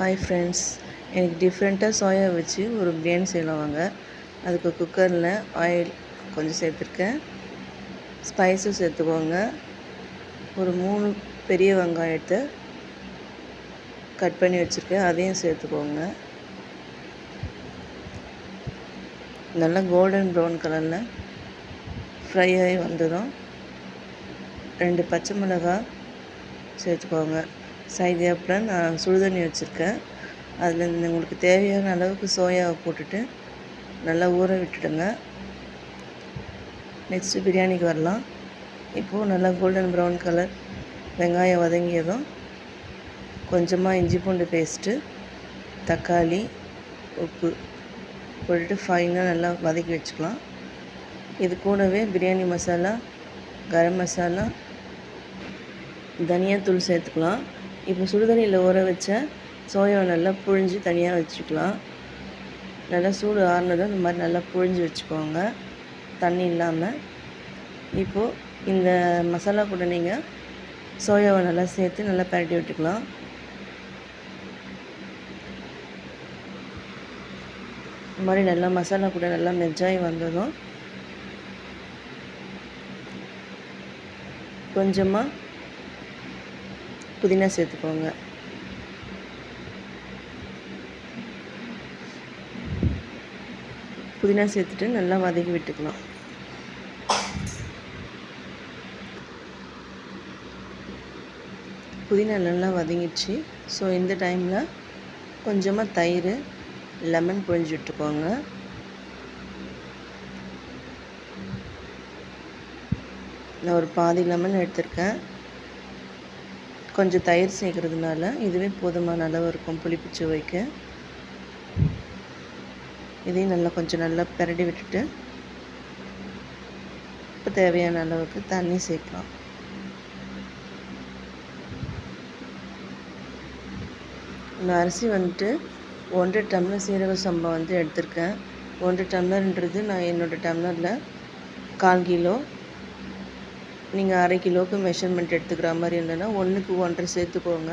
Hi friends எனக்கு டிஃப்ரெண்ட்டாக soya வச்சு ஒரு பிரியாணி செய்யலாம் அதுக்கு குக்கரில் ஆயில் கொஞ்சம் சேர்த்துருக்கேன். ஸ்பைஸும் சேர்த்துக்கோங்க. ஒரு மூணு பெரிய வெங்காயத்தை கட் பண்ணி வச்சுருக்கேன். அதையும் சேர்த்துக்கோங்க. நல்லா கோல்டன் ப்ரௌன் கலரில் ஃப்ரை ஆகி வந்துடும் ரெண்டு பச்சை மிளகாய் சேர்த்துக்கோங்க. சைடு அப்புறம் நான் சுடுதண்ணி வச்சுருக்கேன். அதில் உங்களுக்கு தேவையான அளவுக்கு சோயாவை போட்டுட்டு நல்லா ஊற விட்டுடுங்க. நெக்ஸ்ட்டு பிரியாணிக்கு வரலாம். இப்போது நல்லா கோல்டன் ப்ரௌன் கலர் வெங்காயம் வதங்கியதும் கொஞ்சமாக இஞ்சி பூண்டு பேஸ்ட்டு தக்காளி உப்பு போட்டுட்டு ஃபைனாக நல்லா வதக்கி வச்சுக்கலாம். இது கூடவே பிரியாணி மசாலா கரம் மசாலா தனியாத்தூள் சேர்த்துக்கலாம். இப்போ சுடுதண்ணியில் ஊற வச்ச சோயாவை நல்லா புழிஞ்சு தனியாக வச்சுக்கலாம். நல்லா சூடு ஆறுனதும் இந்த மாதிரி நல்லா புழிஞ்சு வச்சுக்கோங்க. தண்ணி இல்லாமல் இப்போது இந்த மசாலா கூட நீங்கள் சோயாவை நல்லா சேர்த்து நல்லா பரட்டி விட்டுக்கலாம். இந்த மாதிரி நல்லா மசாலா கூட நல்லா மெஜ்ஜாகி வந்ததும் கொஞ்சமாக புதினா சேர்த்துக்கோங்க. புதினா சேர்த்துட்டு நல்லா வதக்கி விட்டுக்கலாம். புதினா நல்லா வதங்கிடுச்சு. ஸோ இந்த டைமில் கொஞ்சமாக தயிர் லெமன் புழிஞ்சு விட்டுக்கோங்க. நான் ஒரு பாதி லெமன் எடுத்திருக்கேன். கொஞ்சம் தயிர் சேர்க்கறதுனால இதுவே போதுமான அளவு இருக்கும் புளிப்பு வைக்க இதையும் நல்லா கொஞ்சம் நல்லா பிரட்டி விட்டுட்டு இப்போ தேவையான அளவுக்கு தண்ணி சேர்க்கலாம். இந்த அரிசி வந்துட்டு ஒன்றரை டம்ளர் சீரக சம்பா வந்து எடுத்திருக்கேன். ஒன்றரை டம்ளர்ன்றது நான் என்னோடய டம்ளரில் கால் கிலோ. நீங்கள் அரை கிலோவுக்கு மெஷர்மெண்ட் எடுத்துக்கிற மாதிரி இருந்ததுன்னா ஒன்றுக்கு ஒன்றரை சேர்த்துக்கோங்க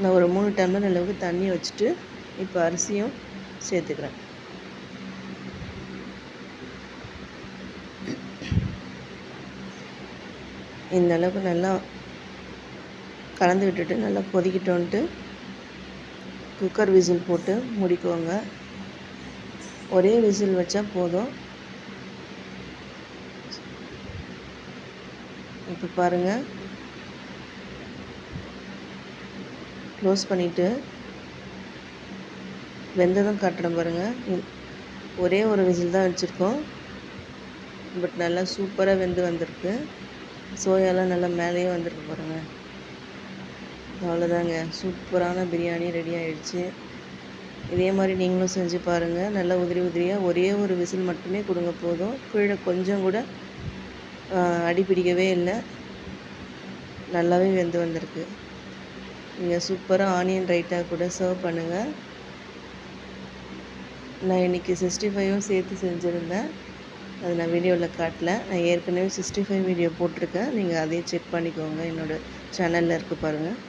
நான் ஒரு மூணு டம்ளர் அளவுக்கு தண்ணி வச்சுட்டு இப்போ அரிசியும் சேர்த்துக்கிறேன். இந்த அளவுக்கு நல்லா கலந்து விட்டுட்டு நல்லா கொதிக்கிட்டோன்ட்டு குக்கர் விசில் போட்டு முடிக்குவோங்க ஒரே விசில் வச்சா போதும். இப்போ பாருங்கள் க்ளோஸ் பண்ணிவிட்டு வெந்ததும் காட்டுறேன் பாருங்கள் ஒரே ஒரு விசில் தான் வச்சுருக்கோம் பட் நல்லா சூப்பராக வெந்து வந்திருக்கு. சோயாலாம் நல்லா மேலேயே வந்திருக்கு பாருங்கள் அவ்வளோதாங்க சூப்பரான பிரியாணி ரெடி ஆகிடுச்சு இதே மாதிரி நீங்களும் செஞ்சு பாருங்கள் நல்லா உதிரி உதிரியாக ஒரே ஒரு விசில் மட்டுமே கொடுங்க போதும். கீழே கொஞ்சம் கூட அடி பிடிக்கவே இல்லை. நல்லாவே வெந்து வந்திருக்கு. நீங்கள் சூப்பராக ஆனியன் ரைட்டாக கூட சர்வ் பண்ணுங்கள் நான் இன்றைக்கி சிக்ஸ்டி ஃபைவும் சேர்த்து செஞ்சுருந்தேன். அது நான் வீடியோவில் காட்டல. நான் ஏற்கனவே சிக்ஸ்டி ஃபைவ் வீடியோ போட்டிருக்கேன். நீங்கள் அதையும் செக் பண்ணிக்கோங்க. என்னோடய சேனலில் இருக்குது பாருங்கள்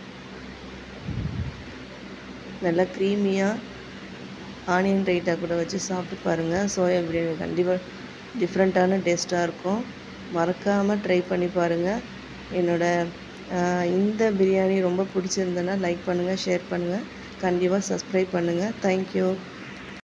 நல்லா க்ரீமியாக ஆனியன் ரைட்டாக கூட வச்சு சாப்பிட்டு பாருங்கள் சோயா பிரியாணி கண்டிப்பாக டிஃப்ரெண்ட்டான டேஸ்ட்டாக இருக்கும். மறக்காமல் ட்ரை பண்ணி பாருங்கள் என்னோடய இந்த பிரியாணி ரொம்ப பிடிச்சிருந்தனா லைக் பண்ணுங்கள் ஷேர் பண்ணுங்கள் கண்டிப்பாக சப்ஸ்கிரைப் பண்ணுங்கள் தேங்க்யூ